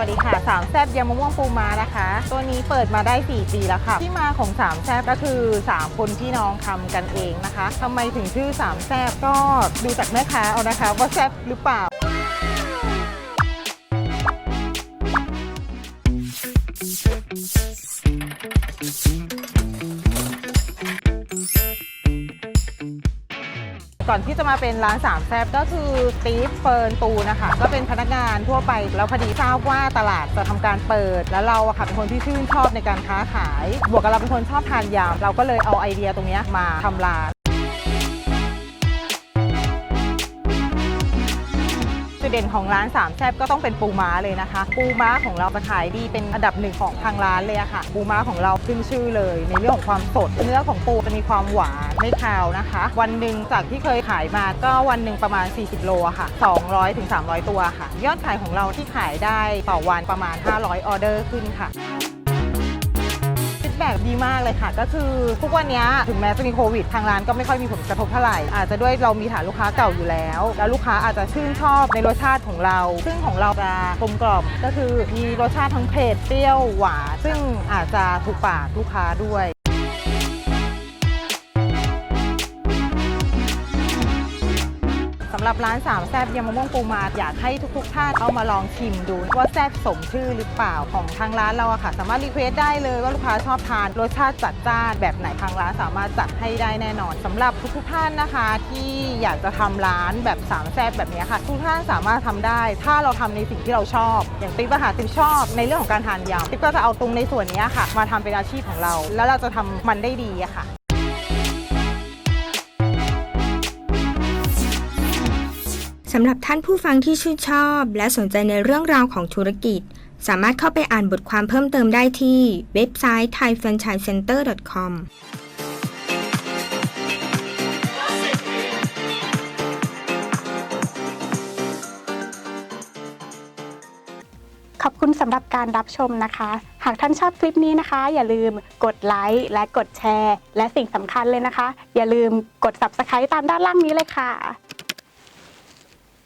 วัสดีค่ะสามแซบยำมะม่วงปูม้านะคะ ตัวนี้เปิดมาได้ 4 ปีแล้วค่ะ ที่มาของสามแซบก็คือ 3 คนพี่น้องทำกันเองนะคะทำไมถึงชื่อสามแซบก็ดูจากแม่ค้าเอานะคะ ว่าแซบหรือเปล่า ก่อนที่จะมาเป็นร้านสามแซบก็คือตีฟเฟิร์นตูนะคะ ก็เป็นพนักงานทั่วไป แล้วพอดีทราบว่าตลาดจะทำการเปิด แล้วเราอะค่ะเป็นคนที่ชื่นชอบในการค้าขาย บวกกับเราเป็นคนชอบทานยำเราก็เลยเอาไอเดียตรงนี้มาทำร้าน เด่นของร้านสามแซบก็ต้องเป็นปูม้าเลยนะคะ ปูม้าของเราจะขายดีเป็นอันดับหนึ่งของทางร้านเลยอะค่ะ ปูม้าของเราขึ้นชื่อเลย ในเรื่องของความสด เนื้อของปูจะมีความหวานไม่คาวนะคะ วันหนึ่งจากที่เคยขายมาก็วันหนึ่งประมาณ 40 โลอะค่ะ200ถึง300 ตัวค่ะ ยอดขายของเราที่ขายได้ต่อวันประมาณ 500 ออเดอร์ขึ้นค่ะ แบ็กดีมากเลยค่ะ ก็คือทุกวันนี้ถึงแม้จะมีโควิด ทางร้านก็ไม่ค่อยมีผลกระทบเท่าไหร่ อาจจะด้วยเรามีฐานลูกค้าเก่าอยู่แล้ว แล้วลูกค้าอาจจะชื่นชอบในรสชาติของเรา ซึ่งของเราจะกลมกล่อมก็คือมีรสชาติทั้งเผ็ดเปรี้ยวหวานซึ่งอาจจะถูกปากลูกค้าด้วย สำหรับร้านสามแซบยำมะม่วงปูมาอยากให้ทุกๆท่านเอามาลองชิมดูว่าแซบสมชื่อหรือเปล่าของทางร้านเราอะค่ะ สามารถรีเควสได้เลยว่าลูกค้าชอบทานรสชาติจัดจ้านแบบไหนทางร้านสามารถจัดให้ได้แน่นอนสำหรับทุกๆท่านนะคะ ที่อยากจะทำร้านแบบสามแซบแบบนี้ค่ะ ทุกท่านสามารถทำได้ ถ้าเราทำในสิ่งที่เราชอบ อย่างติ๊บอะค่ะติ๊บชอบ ในเรื่องของการทานยำติ๊บก็จะเอาตรงในส่วนนี้ค่ะ มาทำเป็นอาชีพของเรา แล้วเราจะทำมันได้ดีอะค่ะ สำหรับท่านผู้ฟังที่ชื่นชอบ และสนใจในเรื่องราวของธุรกิจ สามารถเข้าไปอ่านบทความเพิ่มเติมได้ที่เว็บไซต์ thaifranchisecenter.com ขอบคุณสำหรับการรับชมนะคะ หากท่านชอบคลิปนี้นะคะ อย่าลืมกดไลค์และกดแชร์ และสิ่งสำคัญเลยนะคะ อย่าลืมกด Subscribe ตามด้านล่างนี้เลยค่ะ